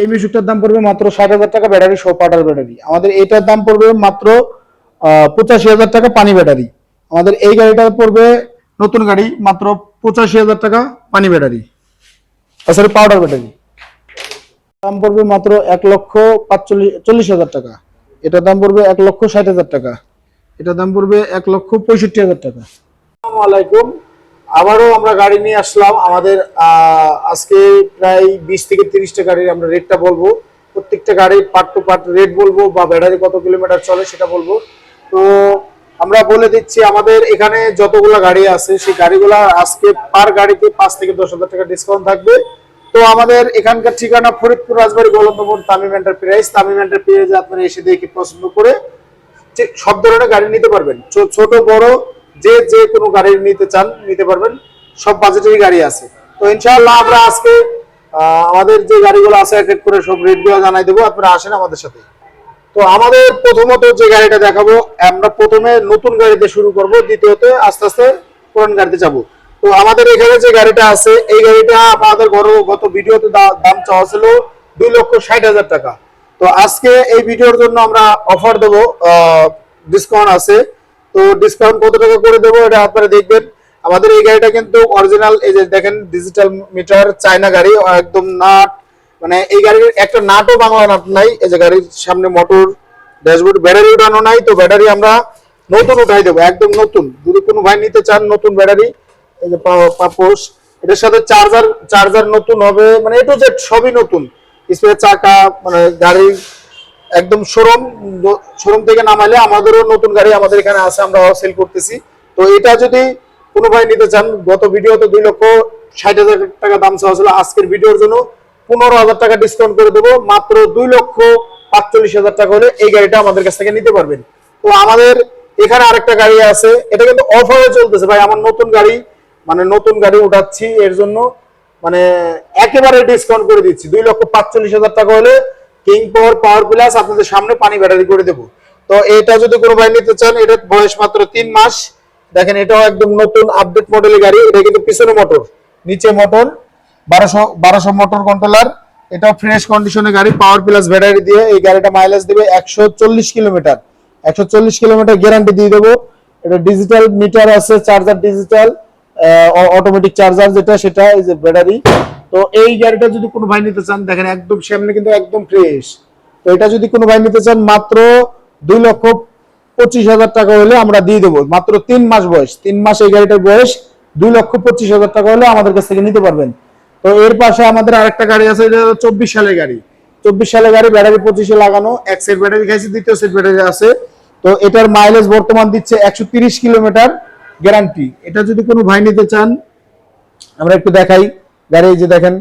এই মিশুকটার দাম পড়বে মাত্র ষাট হাজার টাকা ব্যাটারি সহ পাউডার ব্যাটারি। আমাদের এটার দাম পড়বে মাত্র পঁচাশি হাজার টাকা পানি ব্যাটারি। আমাদের এই গাড়িটা পড়বে নতুন গাড়ি, মাত্র পঁচাশি হাজার টাকা পানি ব্যাটারি। Sorry powder battery. দাম পড়বে মাত্র এক লক্ষ পাঁচচল্লিশ, চল্লিশ হাজার টাকা। এটার দাম পড়বে এক লক্ষ ষাট হাজার টাকা। এটার দাম পড়বে এক লক্ষ পঁয়ষট্টি হাজার টাকা। আসসালামু আলাইকুম। আবারও আমরা গাড়ি নিয়ে আসলাম। আমাদের আজকে প্রায় বিশ থেকে তিরিশটা গাড়ির আমরা রেটটা বলব। প্রত্যেকটা গাড়ির পার্ট টু পার্ট রেট বলব বা ব্যাটারি কত কিলোমিটার চলে সেটা বলব। তো আমরা বলে দিচ্ছি, আমাদের এখানে যতগুলো গাড়ি আছে, সেই গাড়িগুলো আজকে পার গাড়িতে পাঁচ থেকে দশ হাজার টাকা ডিসকাউন্ট থাকবে। তো আমাদের এখানকার ঠিকানা ফরিদপুর, রাজবাড়ি, গোলন্দপুর, তামিম এন্টারপ্রাইজ তামিম এন্টারপ্রাইজে আপনারা এসে দেখে পছন্দ করে সব ধরনের গাড়ি নিতে পারবেন। ছোট, বড় যে যে কোনো গাড়ি নিতে চান, নিতে পারবেন। সব বাজেটেরই গাড়ি আছে। তো ইনশাআল্লাহ আমরা আজকে আমাদের যে গাড়িগুলো আছে, এক এক করে সব রেটগুলো জানাই দেবো। আপনারা আসেন আমাদের সাথে। তো আমাদের প্রথমত যে গাড়িটা দেখাবো, আমরা প্রথমে নতুন গাড়িতে শুরু করব, দ্বিতীয়তে আস্তে আস্তে পুরান গাড়িতে যাব। তো আমাদের এখানে যে গাড়িটা আছে, এই গাড়িটা আমাদের গত- গত ভিডিওতে দাম চাওয়া ছিল দুই লক্ষ ষাট হাজার টাকা। তো আজকে এই ভিডিওর জন্য আমরা অফার দেবো ডিসকাউন্ট আছে। তো ডিসকাউন্ট কত টাকা করে দেবো এটা আপনারা দেখবেন। আমাদের এই গাড়িটা কিন্তু অরিজিনাল এই যে দেখেন ডিজিটাল মিটার চায়না গাড়ি একদম নাট মানে এই গাড়ির একটা নাটও বাংলা নাট নাই, এই যে গাড়ির সামনে মোটর ড্যাশবোর্ড ব্যাটারি উঠানো নাই, তো ব্যাটারি আমরা নতুন উঠাই দেবো, একদম নতুন। যদি কোনো ভাই নিতে চান নতুন ব্যাটারি এই যে পা- পাপোশ এটার সাথে চার্জার চার্জার নতুন হবে মানে এটু যে সবই নতুন। স্পেয়ার চাকা মানে গাড়ির একদম শোরুম শোরুম থেকে নামাইলে আমাদেরও নতুন গাড়ি আমাদের এখানে আছে, আমরা সেল করতেছি। তো এটা যদি কোনো ভাই নিতে চান, গত ভিডিওতে দুই লক্ষ ষাট হাজার টাকা দাম চাওয়া ছিল, আজকের ভিডিওর জন্য পনেরো হাজার টাকা ডিসকাউন্ট করে দেবো, মাত্র দুই লক্ষ পাঁচচল্লিশ হাজার টাকা হলে এই গাড়িটা আমাদের কাছ থেকে নিতে পারবেন। তো আমাদের এখানে আরেকটা গাড়ি আছে, এটা কিন্তু অফারে চলতেছে ভাই, আমার নতুন গাড়ি মানে নতুন গাড়ি উঠাচ্ছি এর জন্য মানে একেবারে ডিসকাউন্ট করে দিচ্ছি, দুই লক্ষ পাঁচচল্লিশ হাজার টাকা হলে কিং পাওয়ার পাওয়ার প্লাস আপনাদের সামনে পানি ব্যাটারি করে দেবো। তো এটা যদি কোনো ভাই নিতে চান এটার বয়স মাত্র তিন মাস। দেখেন, এটাও একদম নতুন আপডেট মডেলের গাড়ি। এটা কিন্তু পিছনে মোটর নিচে মোটর বারোশো বারোশো মোটর কন্ট্রোলার এটাও ফ্রেশ কন্ডিশনের গাড়ি পাওয়ার প্লাস ব্যাটারি দিয়ে। এই গাড়িটা মাইলেজ দেবে একশো চল্লিশ কিলোমিটার। একশো চল্লিশ কিলোমিটার গ্যারান্টি দিয়ে দেবো। এটা ডিজিটাল মিটার আছে চার্জার ডিজিটাল অটোমেটিক চার্জার যেটা, সেটা এই যে ব্যাটারি তো এই গাড়িটা যদি কোনো ভাই নিতে চান, দেখেন একদম সামনে কিন্তু একদম ফ্রেশ তো এটা যদি কোনো ভাই নিতে চান, মাত্র দুই লক্ষ পঁচিশ হাজার টাকা হলে আমরা দিয়ে দেবো। মাত্র তিন মাস বয়স। তিন মাস এই গাড়িটার বয়স, দুই লক্ষ পঁচিশ হাজার টাকা হলে আমাদের কাছ থেকে নিতে পারবেন। তো এর পাশে আমাদের আরেকটা গাড়ি আছে, এটা চব্বিশ সালের গাড়ি। চব্বিশ সালের গাড়ি ব্যাটারি পঁচিশে লাগানো। এক সেট ব্যাটারি খাইছে, দ্বিতীয় সেট ব্যাটারি আছে। তো এটার মাইলেজ বর্তমান দিচ্ছে একশো তিরিশ কিলোমিটার গ্যারান্টি। এটা যদি কোনো ভাই নিতে চান, আমরা একটু দেখাই। গাড়ি যে দেখেন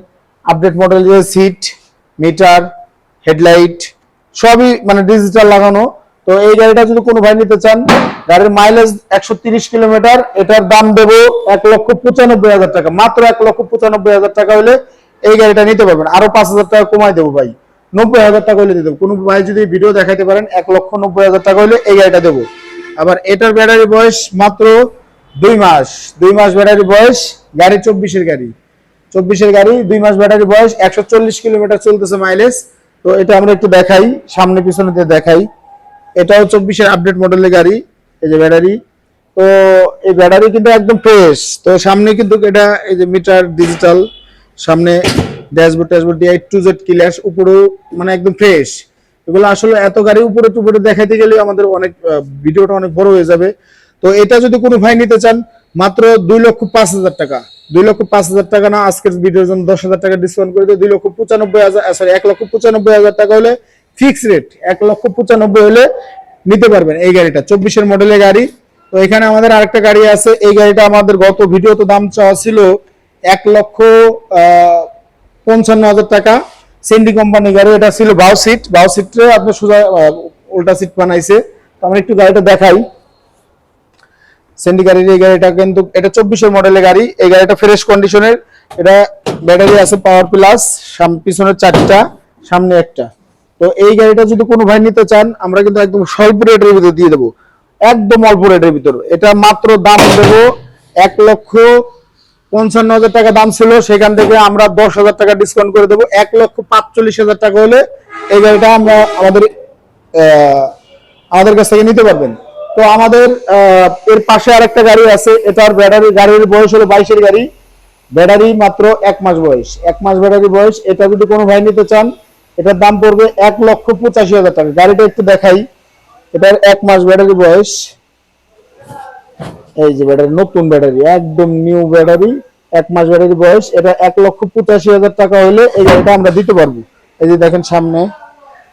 আপডেট মডেল যে সিট মিটার হেডলাইট সবই মানে ডিজিটাল লাগানো। তো এই গাড়িটা যদি কোনো ভাই নিতে চান, গাড়ির মাইলেজ একশো তিরিশ কিলোমিটার, এটার দাম দেবো এক লক্ষ পঁচানব্বই হাজার টাকা। মাত্র এক লক্ষ পঁচানব্বই হাজার টাকা হলে এই গাড়িটা নিতে পারবেন। আরও পাঁচ হাজার টাকা কমাই দেবো ভাই। নব্বই হাজার টাকা হলে দেবো। কোনো ভাই যদি ভিডিও দেখাইতে পারেন, এক লক্ষ নব্বই হাজার টাকা হলে এই গাড়িটা দেবো। আবার এটার ব্যাটারি বয়স মাত্র দুই মাস দুই মাস ব্যাটারি বয়স, গাড়ি চব্বিশের গাড়ি। চব্বিশের গাড়ি, দুই মাস ব্যাটারি বয়স, একশো চল্লিশ কিলোমিটার চলতেছে মাইলেজ তো এটা আমরা একটু দেখাই, সামনে পিছনে দিয়ে দেখাই। এটাও চব্বিশের আপডেট মডেলের গাড়ি, এই যে ব্যাটারি। তো এই ব্যাটারি কিন্তু একদম ফ্রেশ তো সামনে কিন্তু এটা, এই যে মিটার ডিজিটাল সামনে ড্যাশবোর্ড ট্যাশবোর্ড দিয়ে টু জেড ক্লিয়ার উপরেও মানে একদম ফ্রেশ এগুলো আসলে এত গাড়ি উপরে টুপরে দেখাইতে গেলে আমাদের অনেক ভিডিওটা অনেক বড় হয়ে যাবে। তো এটা যদি কোনো ভাই নিতে চান, মাত্র দুই লক্ষ পাঁচ হাজার টাকা। দুই লক্ষ পাঁচ হাজার টাকা না, আজকের ভিডিওর জন্য দশ হাজার টাকা ডিসকাউন্ট করে দিয়ে দুই লক্ষ পঁচানব্বই হাজার সরি এক লক্ষ পঁচানব্বই হাজার টাকা হলে ফিক্স রেট এক লক্ষ পঁচানব্বই হলে নিতে পারবেন এই গাড়িটা, চব্বিশের মডেলের গাড়ি। তো এখানে আমাদের আরেকটা গাড়ি আছে, এই গাড়িটা আমাদের গত ভিডিওতে দাম চাওয়া ছিল এক লক্ষ পঞ্চান্ন হাজার টাকা। সেন্ডি কোম্পানি গাড়ি, এটা ছিল বাউ সিট বাউ সিটে আপনার সোজা উল্টা সিট বানাইছে। তো আমরা একটু গাড়িটা দেখাই। সেন্ডি গাড়ির এই গাড়িটা কিন্তু, এটা চব্বিশের মডেলের গাড়ি। এই গাড়িটা ফ্রেশ কন্ডিশনের এটা ব্যাটারি আছে পাওয়ার প্লাস পিছনের চারটা, সামনে একটা। তো এই গাড়িটা যদি কোনো ভাই নিতে চান, আমরা কিন্তু একদম স্বল্প রেটের ভিতরে দিয়ে দেবো। একদম অল্প রেটের ভিতর। এটা মাত্র দাম দেবো এক লক্ষ পঞ্চান্ন হাজার টাকা দাম ছিল। সেখান থেকে আমরা দশ হাজার টাকা ডিসকাউন্ট করে দেবো। এক লক্ষ পাঁচচল্লিশ হাজার টাকা হলে এই গাড়িটা আমরা আমাদের আমাদের কাছ থেকে নিতে পারবেন। তো আমাদের এর পাশে আরেকটা গাড়ি আছে এটার ব্যাটারি, গাড়ির বয়স হলো বাইশের গাড়ি। ব্যাটারি মাত্র এক মাস বয়স, এক মাস ব্যাটারি বয়স। এটা যদি কোনো ভাই নিতে চান, এটার দাম পড়বে এক লক্ষ পঁচাশি হাজার টাকা। গাড়িটা একটু দেখাই, এটার এক মাস ব্যাটারি বয়স। এই যে ব্যাটারি, নতুন ব্যাটারি, একদম নিউ ব্যাটারি, এক মাস ব্যাটারি বয়স। এটা এক লক্ষ পঁচাশি হাজার টাকা হলে এই গাড়িটা আমরা দিতে পারব। এই যে দেখেন সামনে,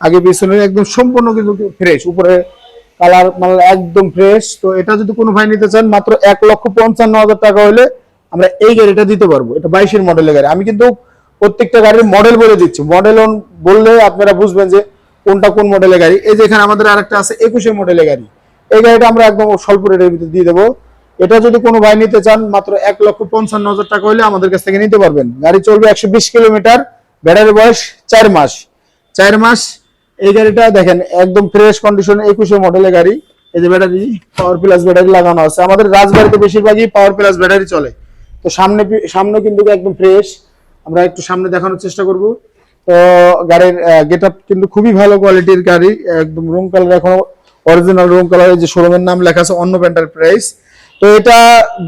আগে পিছনে একদম সম্পূর্ণ কিন্তু ফ্রেশ উপরে কালার মানে একদম ফ্রেশ তো এটা যদি কোনো ভাই নিতে চান, মাত্র এক লক্ষ পঞ্চান্ন হাজার টাকা হলে আমরা এই গাড়িটা দিতে পারব। এটা বাইশের মডেলের গাড়ি। আমি কিন্তু প্রত্যেকটা গাড়ির মডেল বলে দিচ্ছি। মডেল বললে আপনারা বুঝবেন যে কোনটা কোন মডেলের গাড়ি। এই যে এখানে আমাদের আরেকটা আছে, একুশের মডেলের গাড়ি। এই গাড়িটা আমরা একদম স্বল্প রেটের ভিতরে দিয়ে দেবো। এটা যদি কোনো ভাই নিতে চান, মাত্র এক লক্ষ পঞ্চান্ন হাজার টাকা হলে আমাদের কাছ থেকে নিতে পারবেন। গাড়ি চলবে একশো বিশ কিলোমিটার। ব্যাটারি বয়স চার মাস। চার মাস এই গাড়িটা দেখেন, একদম ফ্রেশ কন্ডিশন একুশে মডেলের গাড়ি। এই যে ব্যাটারি পাওয়ার প্লাস ব্যাটারি লাগানো আছে। আমাদের রাজবাড়িতে বেশিরভাগই পাওয়ার প্লাস ব্যাটারি চলে। তো সামনে সামনে কিন্তু একদম ফ্রেশ আমরা একটু সামনে দেখানোর চেষ্টা করব। তো গাড়ির গেট আপ কিন্তু খুবই ভালো কোয়ালিটির গাড়ি। একদম রুম কালার এখনও অরিজিনাল রুম কালার যে শোরুমের নাম লেখা আছে, অন্য প্যান্টার প্রাইস তো এটা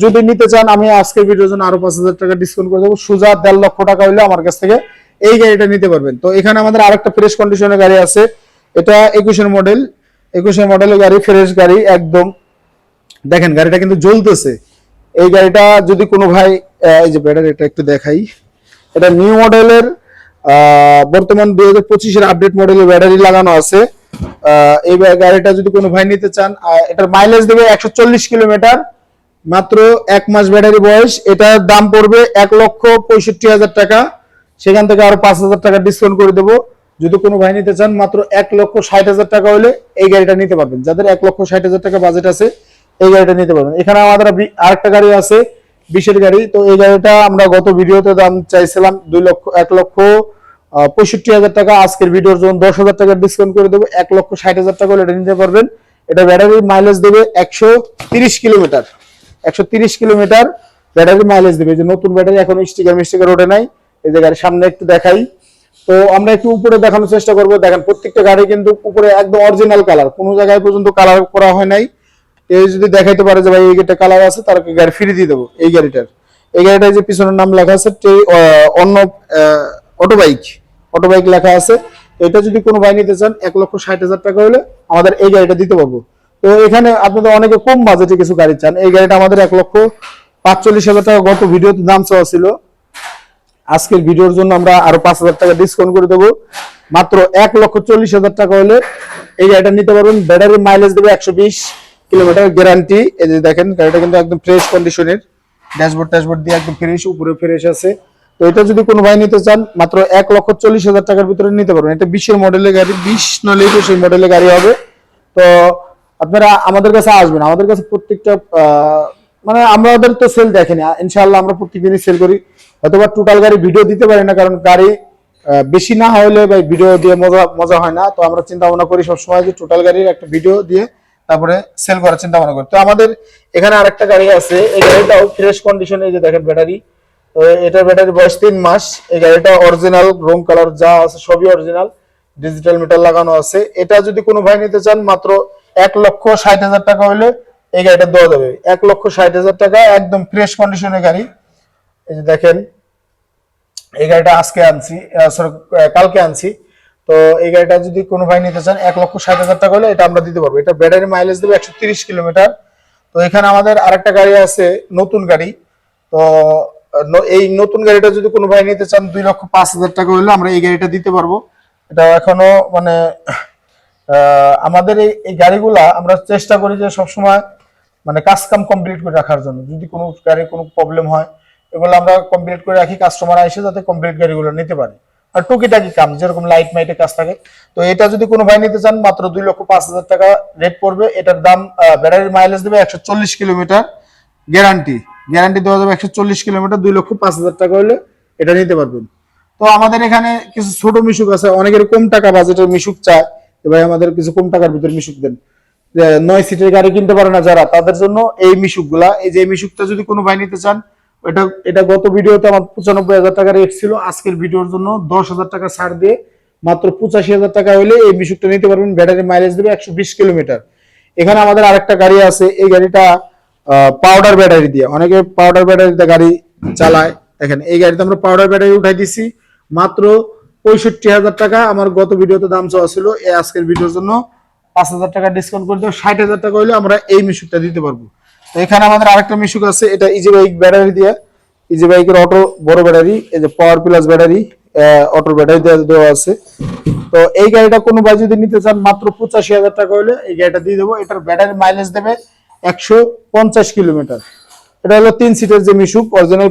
যদি নিতে চান, আমি আজকের ভিডিওর জন্য আরও পাঁচ হাজার টাকা ডিসকাউন্ট করে দেবো। সুজা দেড় লক্ষ টাকা হলে আমার কাছ থেকে এই গাড়িটা নিতে পারবেন। তো এখানে আমাদের আরেকটা ফ্রেশ কন্ডিশনের গাড়ি আছে। এটা একুশের মডেল একুশের মডেলের গাড়ি ফ্রেশ গাড়ি, একদম। দেখেন, গাড়িটা কিন্তু জ্বলতেছে। এই গাড়িটা যদি কোনো ভাই এই যে ব্যাটারি এটা একটু দেখাই। এটা নিউ মডেলের বর্তমান দুই হাজার পঁচিশের আপডেট মডেলের ব্যাটারি লাগানো আছে। এই গাড়িটা যদি কোনো ভাই নিতে চান এটার মাইলেজ দেবে একশো চল্লিশ কিলোমিটার। মাত্র এক মাস ব্যাটারি বয়স। এটার দাম পড়বে এক লক্ষ পঁয়ষট্টি হাজার টাকা। সেখান থেকে আরও পাঁচ হাজার টাকা ডিসকাউন্ট করে দেবো। যদি কোনো ভাই নিতে চান, মাত্র এক লক্ষ ষাট হাজার টাকা হলে এই গাড়িটা নিতে পারবেন। যাদের এক লক্ষ ষাট হাজার টাকা বাজেট আছে, এই গাড়িটা নিতে পারবেন। এখানে আমাদের আরেকটা গাড়ি আছে, বিশের গাড়ি। তো এই গাড়িটা আমরা গত ভিডিওতে দাম চাইছিলাম দুই লক্ষ, এক লক্ষ পঁয়ষট্টি হাজার টাকা। আজকের ভিডিওর জন্য দশ হাজার টাকা ডিসকাউন্ট করে দেবো। এক লক্ষ ষাট হাজার টাকা হলে এটা নিতে পারবেন। এটা ব্যাটারি মাইলেজ দেবে একশো তিরিশ কিলোমিটার। একশো তিরিশ কিলোমিটার ব্যাটারি মাইলেজ দেবে। যে নতুন ব্যাটারি এখন স্টিকার মিস্টিকার ওঠে নাই। এই যে গাড়ির সামনে একটু দেখাই। তো আমরা একটু উপরে দেখানোর চেষ্টা করব। দেখেন, প্রত্যেকটা গাড়ি কিন্তু উপরে একদম অরিজিনাল কালার কোনো জায়গায় পর্যন্ত কালার করা হয় নাই। এই যদি দেখাইতে পারে যে, ভাই, এই গাড়িটা কালার আছে, তার গাড়ি ফ্রি দিয়ে দেবো এই গাড়িটার। এই গাড়িটার যে পিছনের নাম লেখা আছে অন্য অটো বাইক অটো বাইক লেখা আছে। এটা যদি কোনো ভাই নিতে চান, এক লক্ষ ষাট হাজার টাকা হলে আমাদের এই গাড়িটা দিতে পারব। তো এখানে আপনাদের অনেকে কম বাজেটে কিছু গাড়ি চান। এই গাড়িটা আমাদের এক লক্ষ পাঁচচল্লিশ হাজার টাকা গত ভিডিওতে দাম চাওয়া ছিল। আজকের ভিডিওর জন্য আমরা আরও পাঁচ হাজার টাকা ডিসকাউন্ট করে দেবো। মাত্র এক লক্ষ চল্লিশ হাজার টাকা হলে এই গাড়িটা নিতে পারবেন। ব্যাটারি মাইলেজ দেবে একশো বিশ কিলোমিটার গ্যারান্টি এই যে দেখেন, গাড়িটা কিন্তু একদম ফ্রেশ কন্ডিশনের ড্যাশবোর্ড ট্যাশবোর্ড দিয়ে একদম ফ্রেশ উপরে ফ্রেশ আছে। তো এটা যদি কোনো ভাই নিতে চান, মাত্র এক লক্ষ চল্লিশ হাজার টাকার ভিতরে নিতে পারবেন। এটা বিশের মডেলের গাড়ি, বিশ নলে একুশের মডেলের গাড়ি হবে। তো আপনারা আমাদের কাছে আসবেন। আমাদের কাছে প্রত্যেকটা মানে আমাদের তো সেল দেখেনি। ইনশাল্লাহ আমরা প্রত্যেকদিনই সেল করি। অথবা টোটাল গাড়ি ভিডিও দিতে পারি না, কারণ গাড়ি বেশি না হলে বা ভিডিও দিয়ে মজা মজা হয় না। তো আমরা চিন্তা ভাবনা করি সবসময় যে টোটাল গাড়ির একটা ভিডিও দিয়ে তারপরে সেল করার চিন্তা ভাবনা করি। তো আমাদের এখানে আরেকটা গাড়ি আছে। এই গাড়িটাও ফ্রেশ কন্ডিশনে যে দেখেন ব্যাটারি তো এটার ব্যাটারি বয়স তিন মাস। এই গাড়িটা অরিজিনাল রং কালার যা আছে সবই অরিজিনাল ডিজিটাল মিটার লাগানো আছে। এটা যদি কোনো ভাই নিতে চান, মাত্র এক লক্ষ ষাট হাজার টাকা হলে এই গাড়িটা দেওয়া যাবে। এক লক্ষ ষাট হাজার টাকা, একদম ফ্রেশ কন্ডিশনের গাড়ি। এই যে দেখেন, এই গাড়িটা আজকে আনছি কালকে আনছি। তো এই গাড়িটা যদি কোনো ভাই নিতে চান, এক লক্ষ ষাট হাজার টাকা হলে এটা আমরা দিতে পারব। এটা ব্যাটারি মাইলেজ দেবে একশো তিরিশ কিলোমিটার তো এখানে আমাদের আরেকটা গাড়ি আছে, নতুন গাড়ি। তো এই নতুন গাড়িটা যদি কোনো ভাই নিতে চান, দুই লক্ষ পাঁচ হাজার টাকা হলে আমরা এই গাড়িটা দিতে পারব। এটা এখনও মানে আমাদের এই গাড়িগুলা আমরা চেষ্টা করি যে সবসময় মানে কাজ কাম কমপ্লিট করে রাখার জন্য। যদি কোনো গাড়ির কোনো প্রবলেম হয়, এগুলো আমরা কমপ্লিট করে রাখি কাস্টমার এসে যাতে কমপ্লিট গাড়িগুলো নিতে পারে। আর টুকিটাকি কাম, যেরকম লাইট মাইটের কাজ থাকে। তো এটা যদি কোনো ভাই নিতে চান, মাত্র দুই লক্ষ পাঁচ হাজার টাকা রেট পড়বে। এটার দাম ব্যাটারির মাইলেজ দেবে একশো চল্লিশ কিলোমিটার। গ্যারান্টি গ্যারান্টি দেওয়া যাবে একশো চল্লিশ কিলোমিটার, দুই লক্ষ পাঁচ হাজার টাকা হলে এটা নিতে পারবেন। তো আমাদের এখানে কিছু ছোট মিশুক আছে, অনেকের কম টাকা বাজেটের মিশুক চায়। যে ভাই আমাদের কিছু কম টাকার ভিতরে মিশুক দেন। নয় সিটের গাড়ি কিনতে পারে না যারা, তাদের জন্য এই মিশুকগুলা এই যে মিশুকটা যদি কোনো ভাই নিতে চান, এটা এটা গত ভিডিওতে আমার পঁচানব্বই হাজার টাকা রেট ছিল, আজকের ভিডিওর জন্য দশ হাজার টাকা ছাড় দিয়ে মাত্র পঁচাশি হাজার টাকা হলে এই মিশুকটা নিতে পারবেন ব্যাটারি মাইলেজ দেবে একশো বিশ কিলোমিটার এখানে আমাদের আরেকটা গাড়ি আছে, এই গাড়িটা পাউডার ব্যাটারি দিয়ে, অনেকে পাউডার ব্যাটারিতে গাড়ি চালায়। দেখেন, এই গাড়িতে আমরা পাউডার ব্যাটারি উঠাই দিছি, মাত্র পঁয়ষট্টি হাজার টাকা, আমার গত ভিডিওতে দাম চাওয়া ছিল, এই আজকের ভিডিওর জন্য পাঁচ হাজার টাকা ডিসকাউন্ট করে দেবো, ষাট হাজার টাকা হলে আমরা এই মিশুকটা দিতে পারব। তো এখানে আমাদের আরেকটা মিশুক আছে, এটা ইজি বাইক ব্যাটারি দিয়ে। ইজি বাইকের অটো বড় ব্যাটারি এই যে power plus battery auto battery দেওয়া আছে। তো এই গাড়িটা কোনো ভাই যদি নিতে চান, মাত্র পঁচাশি হাজার টাকা হলে এই গাড়িটা দিয়ে দেবো। এটার ব্যাটারি মাইলেজ দেবে একশো পঞ্চাশ কিলোমিটার। এটা হলো তিন সিটের যে মিশুক অরিজিনাল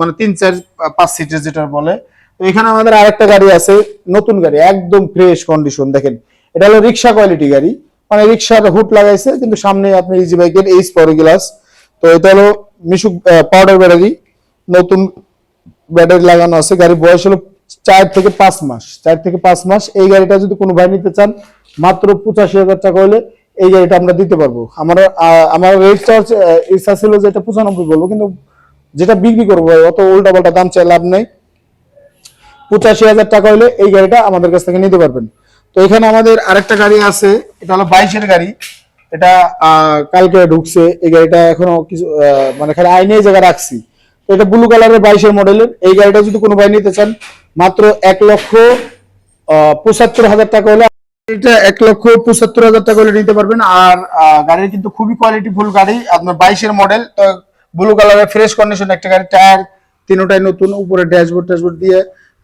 মানে তিন চার, পাঁচ সিটের যেটা বলে। তো এখানে আমাদের আরেকটা গাড়ি আছে, নতুন গাড়ি, একদম ফ্রেশ কন্ডিশন দেখেন। এটা হলো রিক্সা কোয়ালিটি গাড়ি। মানে রিক্সার হুট লাগাইছে, কিন্তু সামনে আপনি ইজি বাইকের এইচ পরে গ্লাস তো এটা হলো মিশুক পাউডার ব্যাটারি নতুন ব্যাটারি লাগানো আছে। গাড়ির বয়স হলো চার থেকে পাঁচ মাস। চার থেকে পাঁচ মাস। এই গাড়িটা যদি কোনো ভাই নিতে চান, মাত্র পঁচাশি হাজার টাকা হলে এই গাড়িটা আমরা দিতে পারব। আমার আমার রেট চার্জ ইচ্ছা ছিল যে এটা পঁচানব্বই বলব, কিন্তু যেটা বিক্রি করব অত উল্টা পাল্টা দাম চাই লাভ নেই। পঁচাশি হাজার টাকা হলে এই গাড়িটা আমাদের কাছ থেকে নিতে পারবেন। তো এখানে আমাদের আরেকটা গাড়ি আছে, এটা হলো বাইশের গাড়ি। এটা কালকে ঢুকছে, এই গাড়িটা এখনও কিছু মানে খালি আইনে এই জায়গায় রাখছি। তো এটা ব্লু কালারের বাইশের মডেলের। এই গাড়িটা যদি কোনো ভাই নিতে চান, মাত্র এক লক্ষ পঁচাত্তর হাজার টাকা হলে এটা এক লক্ষ পঁচাত্তর হাজার টাকা হলে নিতে পারবেন। আর গাড়ির কিন্তু খুবই কোয়ালিটিফুল গাড়ি, আপনার বাইশের মডেল তো ব্লু কালারের ফ্রেশ কন্ডিশন একটা গাড়ি টায়ার তিনোটাই নতুন, উপরে ড্যাশবোর্ড, ট্যাশবোর্ড দিয়ে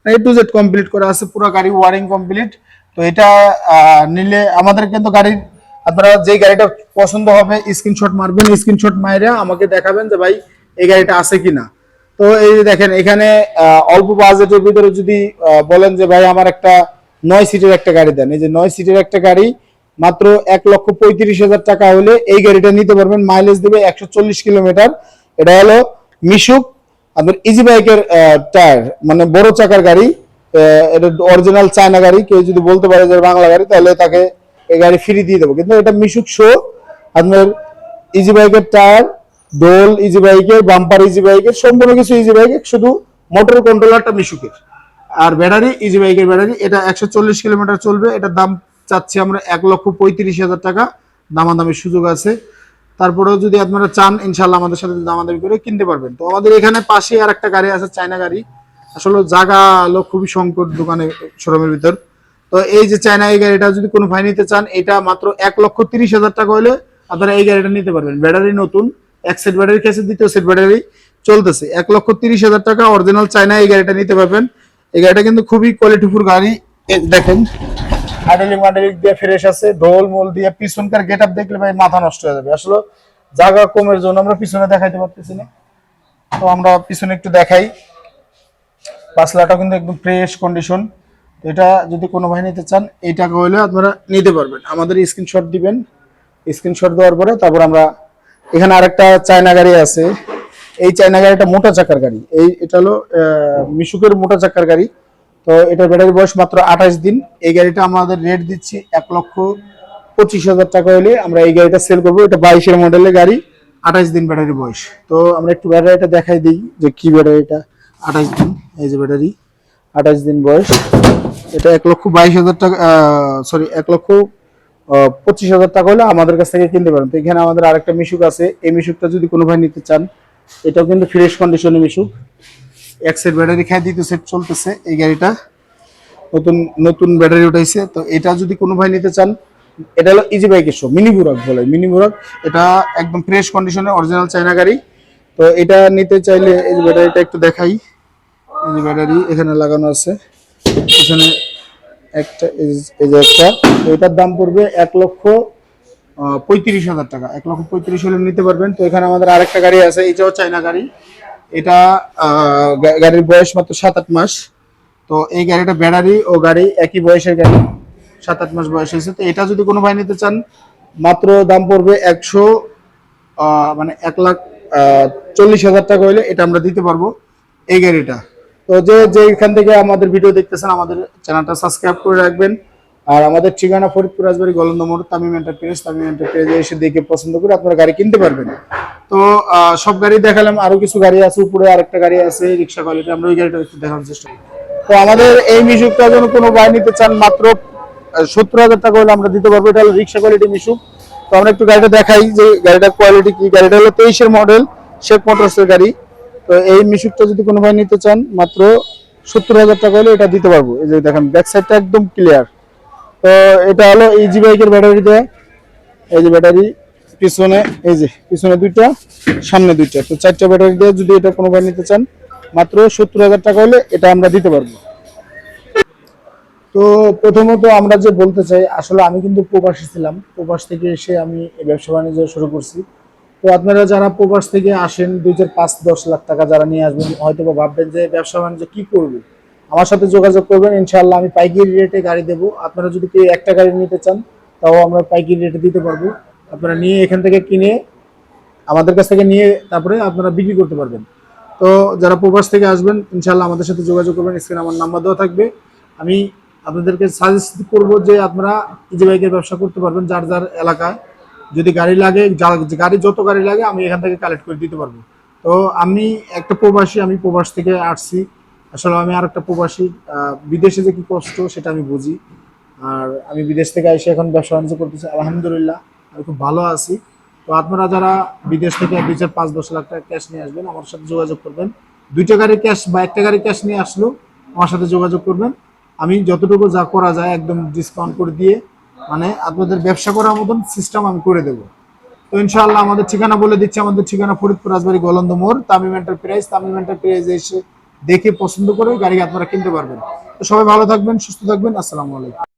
এ টু জেড কমপ্লিট করা আছে, পুরো গাড়ি ওয়ারিং কমপ্লিট তো এটা নিলে আমাদের কিন্তু গাড়ির, আপনারা যে গাড়িটা পছন্দ হবে স্ক্রিনশট মারবেন স্ক্রিনশট মাইরে আমাকে দেখাবেন যে ভাই এই গাড়িটা আছে কিনা। তো এই দেখেন, এখানে অল্প বাজেটের ভিতরে যদি বলেন যে ভাই আমার একটা নয় সিটের একটা গাড়ি দেন। এই যে নয় সিটের একটা গাড়ি, মাত্র এক লক্ষ পঁয়ত্রিশ হাজার টাকা হলে এই গাড়িটা নিতে পারবেন মাইলেজ দেবে একশো চল্লিশ কিলোমিটার। এটা হলো মিশুক, আপনার ইজি বাইকের টায়ার মানে বড় চাকার গাড়ি। এটা অরিজিনাল চায়না গাড়ি, কেউ যদি বলতে পারে যে বাংলা গাড়ি, তাহলে তাকে এই গাড়ি ফ্রি দিয়ে দেবো। কিন্তু এটা মিশুক শো আপনার ইজি বাইকের টায়ার ডোল ইজি বাইকের বাম্পার ইজি বাইকের সম্পূর্ণ কিছু ইজি বাইকের শুধু মোটর কন্ট্রোলারটা মিশুকের। আর ব্যাটারি ইজি বাইকের ব্যাটারি এটা একশো চল্লিশ কিলোমিটার চলবে এটার দাম চাচ্ছি আমরা এক লক্ষ পঁয়ত্রিশ হাজার টাকা। দামাদামির সুযোগ আছে। তারপরেও যদি আপনারা চান ইনশাল্লাহ আমাদের সাথে দামাদামি করে কিনতে পারবেন। তো আমাদের এখানে পাশে আর একটা গাড়ি আছে চায়না গাড়ি। আসলে জায়গা হলো খুবই সংকট দোকানে শোরুমের ভিতর। তো এই যে চায়না এই গাড়িটা যদি কোনো ভাই নিতে চান, এটা মাত্র এক লক্ষ তিরিশ হাজার টাকা হলে আপনারা এই গাড়িটা নিতে পারবেন। ব্যাটারি নতুন, এক সেট ব্যাটারি খেয়েছে দ্বিতীয় সেট ব্যাটারি চলতেছে। এক লক্ষ তিরিশ হাজার টাকা অরিজিনাল চায়না এই গাড়িটা নিতে পারবেন। এই গাড়িটা কিন্তু খুবই কোয়ালিটিফুল গাড়ি। দেখেন। হাডেলিং মাডেলিং দিয়ে ফ্রেশ আছে, ঢোল মোল দিয়ে পিছনকার গেট আপ দেখলে ভাই মাথা নষ্ট হয়ে যাবে। আসলে জায়গা কমের জন্য আমরা পিছনে দেখাইতে পারতেছি না। তো আমরা পিছনে একটু দেখাই। পাসলাটা কিন্তু একদম ফ্রেশ কন্ডিশন এটা যদি কোনো ভাই নিতে চান, এই টাকা হলে আপনারা নিতে পারবেন। আমাদের স্ক্রিনশট দিবেন। স্ক্রিনশট দেওয়ার পরে তারপর আমরা এখানে আরেকটা চায়না গাড়ি আছে। এই চায়না গাড়িটা মোটা চাকার গাড়ি। এই, এটা হলো মিশুকের মোটা চাকার গাড়ি। তো এটার ব্যাটারি বয়স মাত্র আঠাশ দিন। এই গাড়িটা আমাদের রেট দিচ্ছি এক লক্ষ পঁচিশ হাজার টাকা হলে আমরা এই গাড়িটা সেল করব। এটা বাইশের মডেলের গাড়ি, আঠাশ দিন ব্যাটারি বয়স। তো আমরা একটু ব্যাটারিটা দেখাই দিই যে কি ব্যাটারিটা। আঠাশ দিন এই যে ব্যাটারি। আঠাশ দিন বয়স। এটা এক লক্ষ বাইশ হাজার টাকা সরি এক লক্ষ পঁচিশ হাজার টাকা হলে আমাদের কাছ থেকে কিনতে পারেন। তো এখানে আমাদের আরেকটা মিশুক আছে। এই মিশুকটা যদি কোনো ভাই নিতে চান এটাও কিন্তু ফ্রেশ কন্ডিশনে মিশুক। এক সেট ব্যাটারি খাই দ্বিতীয় সেট চলতেছে এই গাড়িটা। নতুন নতুন ব্যাটারি উঠাইছে। তো এটা যদি কোনো ভাই নিতে চান এটা হলো ইজি বাইকের শো মিনি বুরাক বলে। মিনি বুরাক এটা একদম ফ্রেশ কন্ডিশনে অরিজিনাল চায়না গাড়ি। তো এটা নিতে চাইলে এই ব্যাটারিটা একটু দেখাই। ব্যাটারি এখানে লাগানো আছে। এখানে একটা, এই যে- একটা, এটার দাম পড়বে এক লক্ষ পঁয়ত্রিশ হাজার টাকা। এক লক্ষ পঁয়ত্রিশ হলে নিতে পারবেন। তো এখানে আমাদের আরেকটা গাড়ি আছে, এটাও চায়না গাড়ি। এটা গাড়ির বয়স মাত্র সাত আট মাস। তো এই গাড়িটা ব্যাটারি ও গাড়ি একই বয়সের গাড়ি সাত আট মাস বয়স হয়েছে। তো এটা যদি কোনো ভাই নিতে চান, মাত্র দাম পড়বে একশো মানে এক লাখ চল্লিশ হাজার টাকা হলে এটা আমরা দিতে পারব। এই গাড়িটা তো যে যে এখান থেকে আমাদের ভিডিও দেখতেছেন, আমাদের চ্যানেলটা সাবস্ক্রাইব করে রাখবেন। আর আমাদের ঠিকানা ফরিদপুর রাজবাড়ি গলন্দ মোড়, তামিম এন্টারপ্রাইজ তামিম এন্টারপ্রাইজে এসে দেখে পছন্দ করে আপনারা গাড়ি কিনতে পারবেন। তো সব গাড়ি দেখালাম, আরও কিছু গাড়ি আছে, উপরে আরেকটা গাড়ি আছে, রিক্সা কোয়ালিটি আমরা ওই গাড়িটা একটু দেখানোর চেষ্টা তো আমাদের এই মিশুকটা যেন কোনো ভাই নিতে চান, মাত্র সত্তর হাজার টাকা হলে আমরা দিতে পারব। এটা হলো রিক্সা কোয়ালিটি মিশুক। তো আমরা একটু গাড়িটা দেখাই যে গাড়িটার কোয়ালিটি কি, গাড়িটা হলো তেইশের মডেল শেখ মোটরসের গাড়ি। তো এই মিশুকটা যদি কোনো ভাই নিতে চান, মাত্র সত্তর হাজার টাকা হলে এটা দিতে পারব। এই যে দেখেন ব্যাক সাইডটা একদম ক্লিয়ার তো এটা হলো ইজি বাইকের ব্যাটারি দেয়। এই যে ব্যাটারি পিছনে, এই যে, পিছনে দুইটা, সামনে দুইটা। তো চারটা ব্যাটারি দিয়ে যদি এটা কোনো ভাই নিতে চান, মাত্র সত্তর হাজার টাকা হলে এটা আমরা দিতে পারব। তো প্রথমত আমরা যে বলতে চাই, আসলে আমি কিন্তু প্রবাসী ছিলাম। প্রবাস থেকে এসে আমি এই ব্যবসা বাণিজ্য শুরু করছি। তো আপনারা যারা প্রবাস থেকে আসেন দুই চার পাঁচ দশ লাখ টাকা যারা নিয়ে আসবেন হয়তো বা ভাববেন যে ব্যবসা বাণিজ্য কি করবে? আমার সাথে যোগাযোগ করবেন ইনশাল্লাহ আমি পাইকারি রেটে গাড়ি দেবো। আপনারা যদি কেউ একটা গাড়ি নিতে চান, তাও আমরা পাইকারি রেটে দিতে পারব। আপনারা নিয়ে এখান থেকে কিনে আমাদের কাছ থেকে নিয়ে তারপরে আপনারা বিক্রি করতে পারবেন। তো যারা প্রবাস থেকে আসবেন, ইনশাআল্লাহ আমাদের সাথে যোগাযোগ করবেন, স্ক্রিনে আমার নাম্বার দেওয়া থাকবে। আমি আপনাদেরকে সাজেস্ট করব যে আপনারা ইজি বাইকের ব্যবসা করতে পারবেন, যার যার এলাকায়। যদি গাড়ি লাগে গাড়ি যত গাড়ি লাগে, আমি এখান থেকে কালেক্ট করে দিতে পারব। তো আমি একটা প্রবাসী, আমি প্রবাস থেকে আসছি। আসলে আমি আর একটা প্রবাসী বিদেশে যে কি কষ্ট, সেটা আমি বুঝি। আর আমি বিদেশ থেকে এসে এখন ব্যবসা বাণিজ্য করতেছি, আলহামদুলিল্লাহ, আমি খুব ভালো আছি। তো আপনারা যারা বিদেশ থেকে দুই, চার, পাঁচ, দশ লাখ টাকা ক্যাশ নিয়ে আসবেন, আমার সাথে যোগাযোগ করবেন। দুইটা গাড়ি ক্যাশ বা একটা গাড়ি ক্যাশ নিয়ে আসলেও আমার সাথে যোগাযোগ করবেন। আমি যতটুকু যা করা যায় একদম ডিসকাউন্ট করে দিয়ে মানে আপনাদের ব্যবসা করার মতন সিস্টেম আমি করে দেবো। তো ইনশাআল্লাহ আমাদের ঠিকানা বলে দিচ্ছি, আমাদের ঠিকানা ফরিদপুর রাজবাড়ি গোলন্দ মোড়, তামিম এন্টারপ্রাইজ তামিম এন্টারপ্রাইজ এসে দেখে পছন্দ করে গাড়ি আপনারা কিনতে পারবেন। তো সবাই ভালো থাকবেন, সুস্থ থাকবেন, আসসালামু আলাইকুম।